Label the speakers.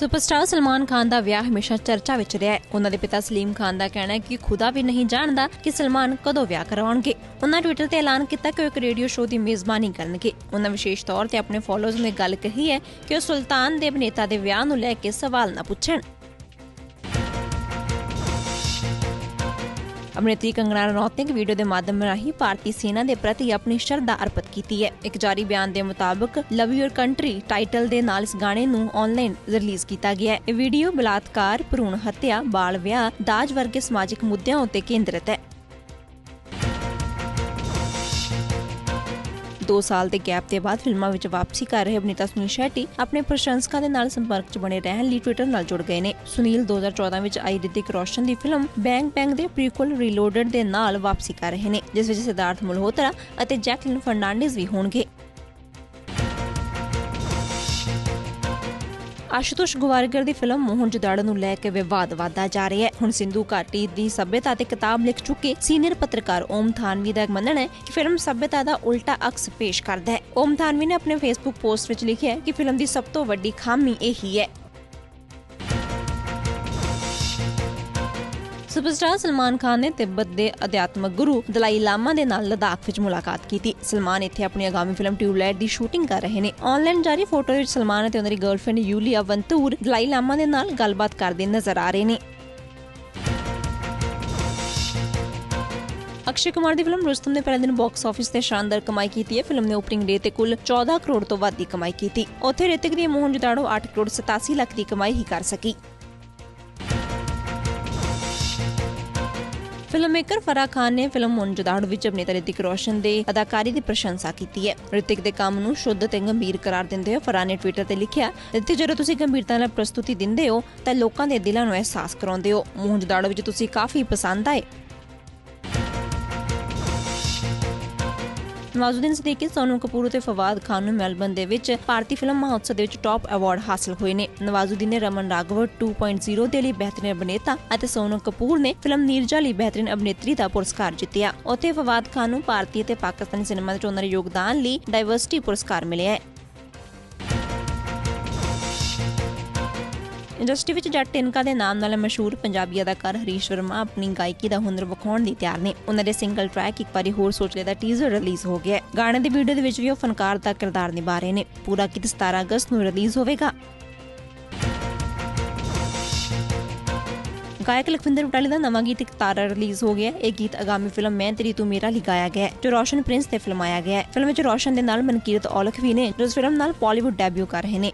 Speaker 1: Superstar Salman Khan ਦਾ ਵਿਆਹ ਹਮੇਸ਼ਾ ਚਰਚਾ ਵਿੱਚ ਰਿਹਾ ਹੈ। ਉਹਨਾਂ ਦੇ ਪਿਤਾ ਸਲੀਮ ਖਾਨ ਦਾ ਕਹਿਣਾ ਹੈ ਕਿ ਖੁਦਾ ਵੀ ਨਹੀਂ ਜਾਣਦਾ ਕਿ ਸਲਮਾਨ ਕਦੋਂ ਵਿਆਹ ਕਰਾਉਣਗੇ ਉਹਨਾਂ ਟਵਿੱਟਰ ਤੇ ਐਲਾਨ ਕੀਤਾ ਕਿ ਉਹ ਇੱਕ ਰੇਡੀਓ ਸ਼ੋਅ ਦੀ ਮੇਜ਼ਬਾਨੀ ਕਰਨਗੇ। ਉਹਨਾਂ ਵਿਸ਼ੇਸ਼ ਤੌਰ ਤੇ ਆਪਣੇ ਫਾਲੋਅਰਸ ਨੂੰ ਗੱਲ ਕਹੀ ਹੈ ਕਿ ਉਹ ਸੁਲਤਾਨ ਦੇ ਅਭਿਨੇਤਾ ਦੇ ਵਿਆਹ ਨੂੰ ਲੈ ਕੇ ਸਵਾਲ ਨਾ ਪੁੱਛਣ। ਅਭਿਨੇਤਰੀ ਕੰਗਣਾ ਰਣੌਤ ਨੇ ਇੱਕ ਵੀਡੀਓ ਦੇ ਮਾਧਿਅਮ ਰਾਹੀਂ ਭਾਰਤੀ ਸੈਨਾ ਦੇ ਪ੍ਰਤੀ ਆਪਣੀ ਸ਼ਰਧਾ ਅਰਪਿਤ ਕੀਤੀ ਹੈ। ਇੱਕ ਜਾਰੀ ਬਿਆਨ ਦੇ ਮੁਤਾਬਕ ਲਵ ਯੂਰ ਕੰਟਰੀ ਟਾਈਟਲ ਦੇ ਨਾਲ ਇਸ ਗਾਣੇ ਨੂੰ ਆਨਲਾਈਨ ਰਿਲੀਜ਼ ਕੀਤਾ ਗਿਆ ਹੈ। ਇਹ ਵੀਡੀਓ ਬਲਾਤਕਾਰ, ਭਰੂਣ ਹੱਤਿਆ, ਬਾਲ ਵਿਆਹ, ਦਾਜ ਵਰਗੇ ਸਮਾਜਿਕ ਮੁੱਦਿਆਂ ਉੱਤੇ ਕੇਂਦਰਿਤ ਹੈ। 2 ਸਾਲ ਦੇ ਗੈਪ ਦੇ ਬਾਅਦ ਫਿਲਮਾਂ ਵਿੱਚ ਵਾਪਸੀ ਕਰ ਰਹੇ ਅਭਿਨੇਤਾ ਸੁਨੀਲ ਸ਼ੈਟੀ ਆਪਣੇ ਪ੍ਰਸ਼ੰਸਕਾਂ ਦੇ ਨਾਲ ਸੰਪਰਕ 'ਚ ਬਣੇ ਰਹਿਣ ਲਈ ਟਵਿੱਟਰ ਨਾਲ ਜੁੜ ਗਏ ਨੇ। ਸੁਨੀਲ 2014 ਵਿੱਚ ਆਈ ਰਿਤਿਕ ਰੋਸ਼ਨ ਦੀ ਫਿਲਮ ਬੈਂਗ ਬੈਂਗ ਦੇ ਪ੍ਰੀਕੁਅਲ ਰੀਲੋਡਡ ਦੇ ਨਾਲ ਵਾਪਸੀ ਕਰ ਰਹੇ ਨੇ, ਜਿਸ ਵਿੱਚ ਸਿਧਾਰਥ ਮਲਹੋਤਰਾ ਅਤੇ ਜੈਕਲਿਨ ਫਰਨਾਂਡਿਸ ਵੀ ਹੋਣਗੇ। ਆਸ਼ੂਤੋਸ਼ ਗੁਵਾਰਗਰ ਦੀ ਫਿਲਮ ਮੋਹਨ ਜੁਦਾੜਾ ਨੂੰ ਲੈ ਕੇ ਵਿਵਾਦ ਵਧਦਾ ਜਾ ਰਿਹਾ ਹੈ। ਹੁਣ ਸਿੰਧੂ ਘਾਟੀ ਦੀ ਸਭਿਅਤਾ ਤੇ ਕਿਤਾਬ ਲਿਖ ਚੁੱਕੇ ਸੀਨੀਅਰ ਪੱਤਰਕਾਰ ਓਮ ਥਾਨਵੀ ਦਾ ਮੰਨਣਾ ਹੈ ਕਿ ਫਿਲਮ ਸਭਿਅਤਾ ਦਾ ਉਲਟਾ ਅਕਸ ਪੇਸ਼ ਕਰਦਾ ਹੈ। ਓਮ ਥਾਨਵੀ ਨੇ ਆਪਣੇ ਫੇਸਬੁੱਕ ਪੋਸਟ ਵਿੱਚ ਲਿਖਿਆ ਹੈ ਕਿ ਫਿਲਮ ਦੀ ਸਭ ਤੋਂ ਵੱਡੀ ਖਾਮੀ ਇਹੀ ਹੈ ਸੁਪਰਸਟਾਰ ਸਲਮਾਨ ਖਾਨ ਨੇ ਤਿੱਬਤ ਦੇ ਅਧਿਆਤਮਕ ਗੁਰੂ ਦਲਾਈ ਲਾਮਾ ਦੇ ਨਾਲ ਲਦਾਖ ਵਿੱਚ ਮੁਲਾਕਾਤ ਕੀਤੀ। ਸਲਮਾਨ ਇੱਥੇ ਆਪਣੀ ਆਗਾਮੀ ਫਿਲਮ ਟਿਊਬਲਾਈਟ ਦੀ ਸ਼ੂਟਿੰਗ ਕਰ ਰਹੇ ਨੇ। ਆਨਲਾਈਨ ਜਾਰੀ ਫੋਟੋ ਵਿੱਚ ਸਲਮਾਨ ਅਤੇ ਉਹਨਾਂ ਦੀ ਗਰਲਫ੍ਰੈਂਡ ਯੂਲੀਆ ਵੰਤੂਰ ਦਲਾਈ ਲਾਮਾ ਦੇ ਨਾਲ ਗੱਲਬਾਤ ਕਰਦੇ ਨਜ਼ਰ ਆ ਰਹੇ ਨੇ। ਅਕਸ਼ੇ ਕੁਮਾਰ ਦੀ ਫਿਲਮ ਰੁਸਤਮ ਨੇ ਪਹਿਲੇ ਦਿਨ ਬਾਕਸ ਆਫਿਸ ਤੇ ਸ਼ਾਨਦਾਰ ਕਮਾਈ ਕੀਤੀ ਹੈ। ਫਿਲਮ ਨੇ ਓਪਨਿੰਗ ਡੇ ਤੇ ਕੁੱਲ 14 ਕਰੋੜ ਤੋਂ ਵੱਧ ਦੀ ਕਮਾਈ ਕੀਤੀ। ਉੱਥੇ ਰਿਤਿਕ ਦੀ ਮੋਹਨ ਜੁਦਾੜੋ 8 ਕਰੋੜ 87 ਲੱਖ ਦੀ ਕਮਾਈ ਹੀ ਕਰ ਸਕੀ। ਫਿਲਮਮੇਕਰ ਫਰਾ ਖਾਨ ਨੇ ਫਿਲਮ ਮੁੰਜਦਾੜ ਵਿੱਚ ਅਭਿਨੇਤਾ ਰਿਤਿਕ ਰੋਸ਼ਨ ਦੇ ਅਦਾਕਾਰੀ ਦੀ ਪ੍ਰਸ਼ੰਸਾ ਕੀਤੀ ਹੈ। ਰਿਤਿਕ ਦੇ ਕੰਮ ਨੂੰ ਸ਼ੁੱਧ ਤੇ ਗੰਭੀਰ ਕਰਾਰ ਦਿੰਦੇ ਹੋਏ ਫਰਾ ਨੇ ਟਵਿੱਟਰ ਤੇ ਲਿਖਿਆ ਰਿਤਿਕ ਜਦੋਂ ਤੁਸੀਂ ਗੰਭੀਰਤਾ ਨਾਲ ਪ੍ਰਸਤੁਤੀ ਦਿੰਦੇ ਹੋ, ਤਾਂ ਲੋਕਾਂ ਦੇ ਦਿਲਾਂ ਨੂੰ ਅਹਿਸਾਸ ਕਰਾਉਂਦੇ ਹੋ। ਮੁੰਜਦਾੜ ਵਿੱਚ ਤੁਸੀਂ ਕਾਫੀ ਪਸੰਦ ਆਏ। ਨਵਾਜ਼ੁਦੀਨ ਸਦੀਕੀ ਸੋਨੂ ਕਪੂਰ ਤੇ ਫਵਾਦ ਖਾਨ ਨੂੰ ਮੈਲਬਨ ਦੇ ਵਿੱਚ ਭਾਰਤੀ ਫਿਲਮ ਮਹੋਤਸਵ ਦੇ ਵਿੱਚ ਟਾਪ ਅਵਾਰਡ ਹਾਸਲ ਹੋਏ ਨੇ। ਨਵਾਜ਼ੁਦੀਨ ਨੇ ਰਮਨ ਰਾਘਵ 2.0 ਦੇ ਲਈ ਬਿਹਤਰੀਨ ਅਭਿਨੇਤਾ ਅਤੇ ਸੋਨੂ ਕਪੂਰ ਨੇ ਫਿਲਮ ਨੀਰਜਾ ਲਈ ਬਿਹਤਰੀਨ ਅਭਿਨੇਤਰੀ ਦਾ ਪੁਰਸਕਾਰ ਜਿੱਤਿਆ। ਉੱਥੇ ਫਵਾਦ ਖਾਨ ਨੂੰ ਭਾਰਤੀ ਅਤੇ ਪਾਕਿਸਤਾਨੀ ਸਿਨੇਮਾ ਵਿੱਚ ਉਹਨਾਂ ਦੇ ਯੋਗਦਾਨ ਲਈ ਡਾਈਵਰਸਿਟੀ ਪੁਰਸਕਾਰ ਮਿਲਿਆ ਹੈ। ਇੰਡਸਟਰੀ ਵਿੱਚ ਜੱਟ ਟਿਨਕਾ ਦੇ ਨਾਮ ਨਾਲ ਮਸ਼ਹੂਰ ਪੰਜਾਬੀ ਅਦਾਕਾਰ ਹਰੀਸ਼ ਵਰਮਾ ਆਪਣੀ ਗਾਇਕੀ ਦਾ ਹੁਨਰ ਵਿਖਾਉਣ ਲਈ ਤਿਆਰ ਨੇ। ਉਹਨਾਂ ਦੇ ਸਿੰਗਲ ਟਰੈਕ ਇੱਕ ਵਾਰੀ ਹੋਰ ਸੋਚ ਲੈ ਦਾ ਟੀਜ਼ਰ ਰਿਲੀਜ਼ ਹੋ ਗਿਆ ਗਾਣੇ ਦੀ ਵੀਡੀਓ ਦੇ ਵਿੱਚ ਵੀ ਉਹ ਫਨਕਾਰ ਦਾ ਕਿਰਦਾਰ ਨਿਭਾ ਰਹੇ ਨੇ। ਪੂਰਾ ਗੀਤ 17 ਅਗਸਤ ਨੂੰ ਰਿਲੀਜ਼ ਹੋਵੇਗਾ। ਗਾਇਕ ਲਖਵਿੰਦਰ ਬਟਾਲੀ ਦਾ ਨਵਾਂ ਗੀਤ ਇੱਕ ਤਾਰਾ ਰਿਲੀਜ਼ ਹੋ ਗਿਆ ਇਹ ਗੀਤ ਆਗਾਮੀ ਫਿਲਮ ਮੈਂ ਤੇਰੀ ਤੂੰ ਮੇਰਾ ਲਈ ਗਾਇਆ ਗਿਆ ਜੋ ਰੋਸ਼ਨ ਪ੍ਰਿੰਸ ਤੇ ਫਿਲਮਾਇਆ ਗਿਆ ਹੈ। ਫਿਲਮ ਵਿੱਚ ਰੋਸ਼ਨ ਦੇ ਨਾਲ ਮਨਕੀਰਤ ਔਲਖ ਵੀ ਨੇ, ਜੋ ਇਸ ਫਿਲਮ ਨਾਲ ਬਾਲੀਵੁੱਡ ਡੈਬਿਊ ਕਰ ਰਹੇ ਨੇ।